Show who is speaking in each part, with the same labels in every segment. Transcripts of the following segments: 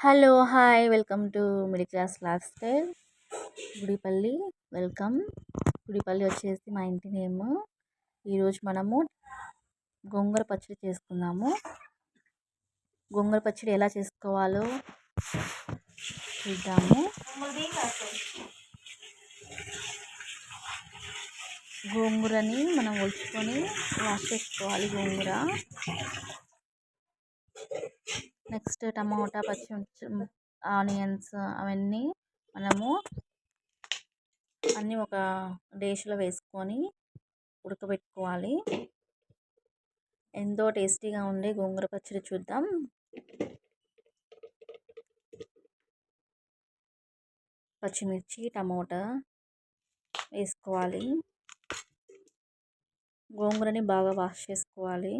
Speaker 1: Hello hi. Welcome to middle class lifestyle. Gudipalli welcome. Gudipalli వచ్చేసి మా ఇంటి name. ఈరోజు మనము గోంగూర పచ్చడి చేసుకుందాము. గోంగూర పచ్చడి ఎలా చేసుకోవాలో చూద్దాము. గోంగూరని మనం ఒలుచుకొని వాష్ చేసుకోవాలి గోంగూర. ఫస్ట్ టమాటా పచ్చిమిర్చి ఆనియన్స్ అవన్నీ మనము అన్నీ ఒక డిష్లో వేసుకొని ఉడకబెట్టుకోవాలి. ఎంతో టేస్టీగా ఉండే గోంగూర పచ్చడి చూద్దాం. పచ్చిమిర్చి టమోటా వేసుకోవాలి. గోంగూరని బాగా వాష్ చేసుకోవాలి.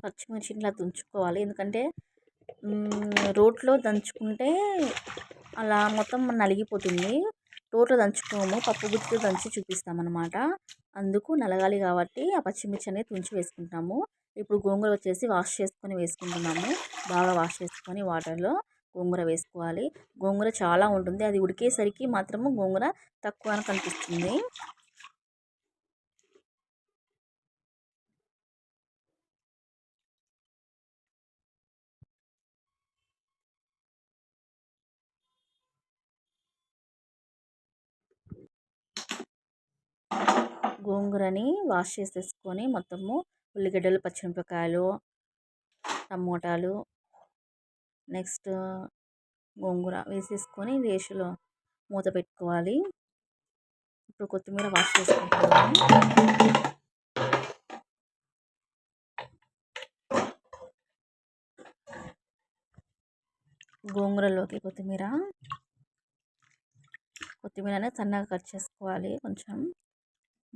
Speaker 1: పచ్చిమిర్చి ఇట్లా దంచుకోవాలి ఎందుకంటే రోట్లో దంచుకుంటే అలా మొత్తం నలిగిపోతుంది. రోట్లో దంచుకోము పప్పు గుత్తితో దంచి చూపిస్తాం అన్నమాట అందుకు నలగాలి కాబట్టి ఆ పచ్చిమిర్చి అనేది తుంచి వేసుకుంటాము. ఇప్పుడు గోంగూర వచ్చేసి వాష్ చేసుకొని వేసుకుంటున్నాము. బాగా వాష్ చేసుకొని వాటర్లో గోంగూర వేసుకోవాలి. గోంగూర చాలా ఉంటుంది. అది ఉడికేసరికి మాత్రము గోంగూర తక్కువ కనిపిస్తుంది. గోంగూరని వాష్ చేసేసుకొని మొత్తము ఉల్లిగడ్డలు పచ్చిమిరపకాయలు టమోటాలు నెక్స్ట్ గోంగూర వేసేసుకొని రేషులో మూత పెట్టుకోవాలి. ఇప్పుడు కొత్తిమీర వాష్ చేసుకుంటున్నాము గోంగూరలోకి కొత్తిమీర. కొత్తిమీర సన్నగా కట్ చేసుకోవాలి కొంచెం.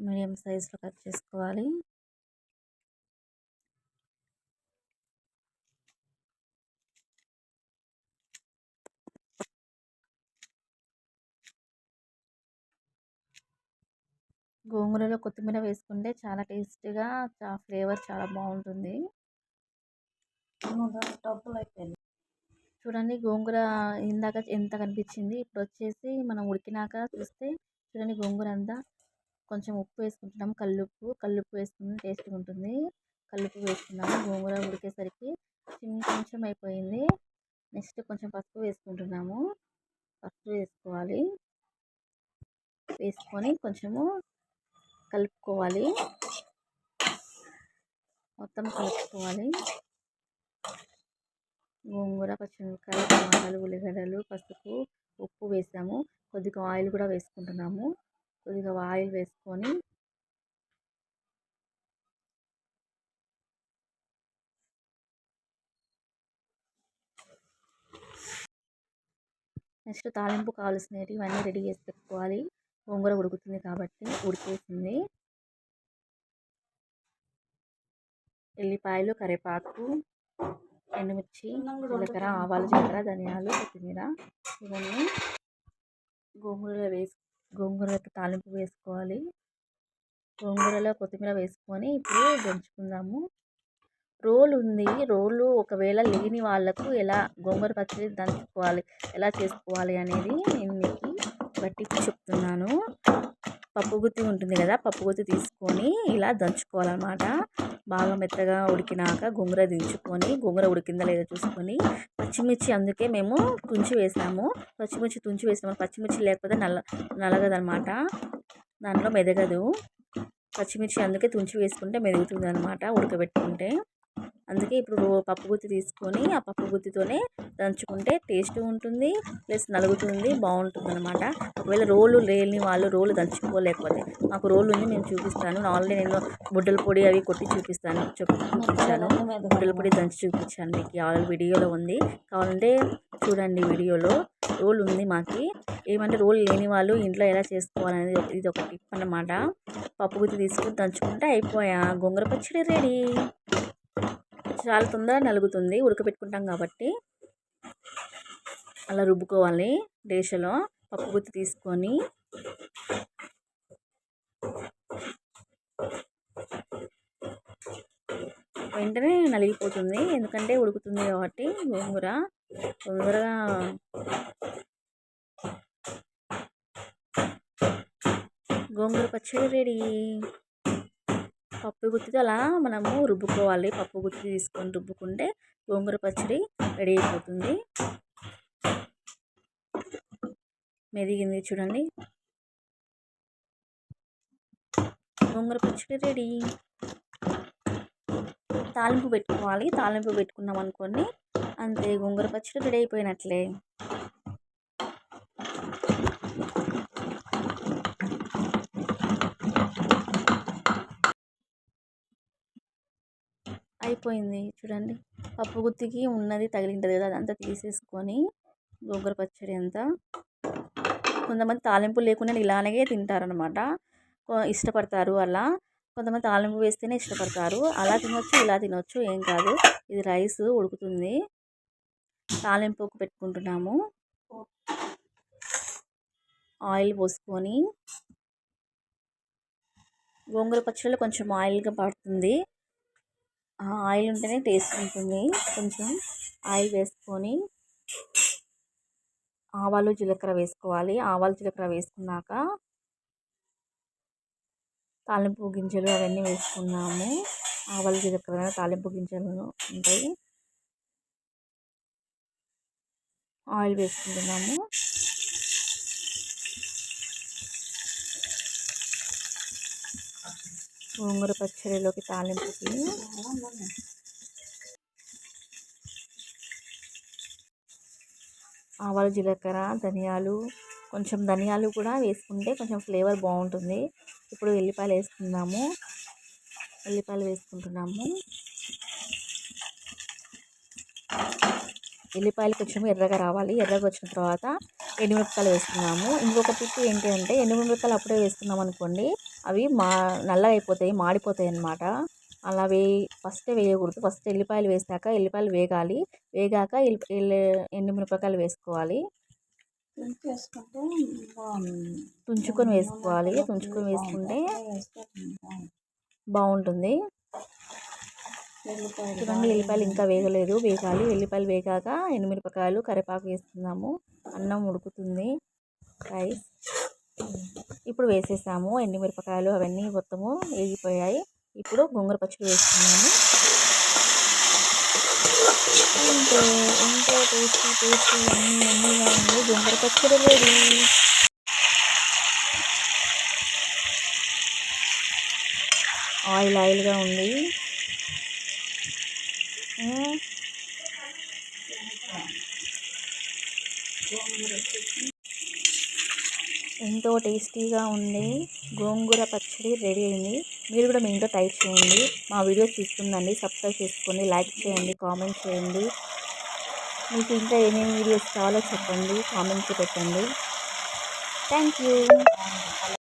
Speaker 1: మీడియం సైజులో కట్ చేసుకోవాలి. గోంగూరలో కొత్తిమీర వేసుకుంటే చాలా టేస్టీగా ఫ్లేవర్ చాలా బాగుంటుంది. చూడండి గోంగూర ఇందాక ఎంత కనిపించింది ఇప్పుడు వచ్చేసి మనం ఉడికినాక చూస్తే చూడండి గోంగూర అంతా కొంచెం ఉప్పు వేసుకుంటున్నాము. కల్లుప్పు కల్లుప్పు వేసుకుని టేస్ట్గా ఉంటుంది. కల్లుప్పు వేసుకున్నాము. గోంగూర ఉడికేసరికి కొంచెం అయిపోయింది. నెక్స్ట్ కొంచెం పసుపు వేసుకుంటున్నాము. పసుపు వేసుకోవాలి. వేసుకొని కొంచెము కలుపుకోవాలి. మొత్తం కలుపుకోవాలి. గోంగూర పచ్చిమిరపకాయలు టమాటాలు ఉల్లిగడ్డలు పసుపు ఉప్పు వేసాము. కొద్దిగా ఆయిల్ కూడా వేసుకుంటున్నాము. కొద్దిగా ఆయిల్ వేసుకొని నెక్స్ట్ తాలింపు కావాల్సినవి ఇవన్నీ రెడీ చేసి పెట్టుకోవాలి. గోంగూర ఉడుకుతుంది కాబట్టి ఉడికేసింది. ఎల్లిపాయలు కరివేపాకు ఎండుమిర్చి జీలకర్ర ఆవాలు జీలకర్ర ధనియాలు కొత్తిమీర ఇవన్నీ గోంగూరలో వేసి గోంగూరకు తాలింపు వేసుకోవాలి. గోంగూరలో కొత్తిమీర వేసుకొని ఇప్పుడు దంచుకుందాము. రోలు ఉంది. రోలు ఒకవేళ లేని వాళ్ళకు ఎలా గోంగూర పచ్చడి దంచుకోవాలి ఎలా చేసుకోవాలి అనేది నేను మీకు బట్టి చెప్తున్నాను. పప్పుగుత్తి ఉంటుంది కదా పప్పుగుత్తి తీసుకొని ఇలా దంచుకోవాలన్నమాట. బాగా మెత్తగా ఉడికినాక గోంగూర దించుకొని గోంగూర ఉడికిందా లేదా చూసుకొని పచ్చిమిర్చి అందుకే మేము తుంచి వేసాము పచ్చిమిర్చి తుంచి వేసాము పచ్చిమిర్చి లేకపోతే నల్ల నలగదనమాట దాంట్లో మెదగదు. పచ్చిమిర్చి అందుకే తుంచి వేసుకుంటే మెదుగుతుంది అనమాట ఉడకబెట్టుకుంటే. అందుకే ఇప్పుడు పప్పు గుత్తి తీసుకొని ఆ పప్పు గుత్తితోనే దంచుకుంటే టేస్ట్ ఉంటుంది ప్లస్ నలుగుతుంది బాగుంటుంది అనమాట ఒకవేళ రోలు లేని వాళ్ళు రోలు దంచుకోలేకపోతే మాకు రోలు ఉంది నేను చూపిస్తాను. ఆల్రెడీ నేను బుడ్డల పొడి అవి కొట్టి చూపిస్తాను. చూపించాను. బుడ్డల పొడి దంచి చూపించాను మీకు. ఆల్రెడీ వీడియోలో ఉంది. కావాలంటే చూడండి వీడియోలో. రోల్ ఉంది మాకి. ఏమంటే రోల్ లేని వాళ్ళు ఇంట్లో ఎలా చేసుకోవాలనేది ఇది ఒక టిప్ అనమాట పప్పు గుత్తి తీసుకుని దంచుకుంటే అయిపోయా. గొంగర పచ్చడి రెడీ. చాలా తొందరగా నలుగుతుంది. ఉడకబెట్టుకుంటాం కాబట్టి. అలా రుబ్బుకోవాలి. డేషలో పప్పు గుత్తి తీసుకొని. వెంటనే నలిగిపోతుంది. ఎందుకంటే ఉడుకుతుంది కాబట్టి గోంగూర. తొందరగా గోంగూర పచ్చడి రెడీ. పప్పు గుత్తితో అలా మనము రుబ్బుకోవాలి. పప్పు గుత్తి తీసుకొని రుబ్బుకుంటే గోంగూర పచ్చడి రెడీ అయిపోతుంది. మెదిగింది చూడండి. గోంగూర పచ్చడి రెడీ. తాలింపు పెట్టుకోవాలి. తాలింపు పెట్టుకున్నాం అనుకోండి అంతే గోంగూర పచ్చడి రెడీ అయిపోయినట్లే. అయిపోయింది చూడండి. పప్పు గుత్తికి ఉన్నది తగిలింటుంది కదా అదంతా తీసేసుకొని గోంగూర పచ్చడి అంతా. కొంతమంది తాలింపు లేకుండా ఇలానే తింటారనమాట ఇష్టపడతారు అలా. కొంతమంది తాలింపు వేస్తేనే ఇష్టపడతారు. అలా తినొచ్చు ఇలా తినొచ్చు ఏం కాదు. ఇది రైస్ ఉడుకుతుంది. తాలింపు పెట్టుకుంటున్నాము. ఆయిల్ పోసుకొని. గోంగూర పచ్చడిలో కొంచెం ఆయిల్గా పడుతుంది. ఆయిల్ ఉంటేనే టేస్ట్ ఉంటుంది. కొంచెం ఆయిల్ వేసుకొని ఆవాలు జీలకర్ర వేసుకోవాలి. ఆవాలు జీలకర్ర వేసుకున్నాక తాలింపు గింజలు అవన్నీ వేసుకున్నాము. ఆవాలు జీలకర్ర తాలింపు గింజలు ఉంటాయి. ఆయిల్ వేసుకుంటున్నాము. గోంగూర పచ్చడిలోకి తాలింపుకి ఆవాలు జీలకర్ర ధనియాలు కొంచెం ధనియాలు కూడా వేసుకుంటే కొంచెం ఫ్లేవర్ బాగుంటుంది. ఇప్పుడు ఎల్లిపాయలు వేసుకుందాము. ఎల్లిపాయలు వేసుకుంటున్నాము. ఎల్లిపాయలు కొంచెం ఎర్రగా రావాలి. ఎర్రగా వచ్చిన తర్వాత ఎండుమిరపకాయలు వేసుకున్నాము. ఇంకొక టిప్ ఏంటి అంటే ఎండుమిరపకాయలు అప్పుడే వేసుకున్నాం అనుకోండి అవి మా నల్లగా అయిపోతాయి మాడిపోతాయి అన్నమాట. అలా వే ఫస్ట్ వేయకూడదు. ఫస్ట్ ఎల్లిపాయలు వేసాక ఎల్లిపాయలు వేగాలి. వేగాక ఎండుమిరపకాయలు వేసుకోవాలి. తుంచుకొని వేసుకోవాలి. తుంచుకొని వేసుకుంటే బాగుంటుంది. చూడండి ఎల్లిపాయలు ఇంకా వేగలేదు. వేగాలి. ఎల్లిపాయలు వేగాక ఎండుమిరపకాయలు కరివేపాకు వేస్తున్నాము. అన్నం ఉడుకుతుంది. రైస్. ఇప్పుడు వేసేసాము. ఎండుమిరపకాయలు అవన్నీ మొత్తము వేగిపోయాయి. ఇప్పుడు గోంగూర పచ్చడి వేస్తున్నాము. అంతే ఎంతో టేస్టీ టేస్టీ. అన్నీ అన్నీగా ఉంది గోంగూర పచ్చడి రెడీ. ఆయిల్ ఆయిల్గా ఉంది. ఎంతో టేస్టీగా ఉంది. గోంగూర పచ్చడి రెడీ అయింది. మీరు కూడా మీ ఇంట్లో ట్రై చేయండి. మా వీడియో చూస్తుందండి. సబ్స్క్రైబ్ చేసుకోండి. లైక్ చేయండి. కామెంట్ చేయండి. మీకు ఇంకా ఏమేమి వీడియోస్ కావాలో చెప్పండి. కామెంట్స్ పెట్టండి. Thank you.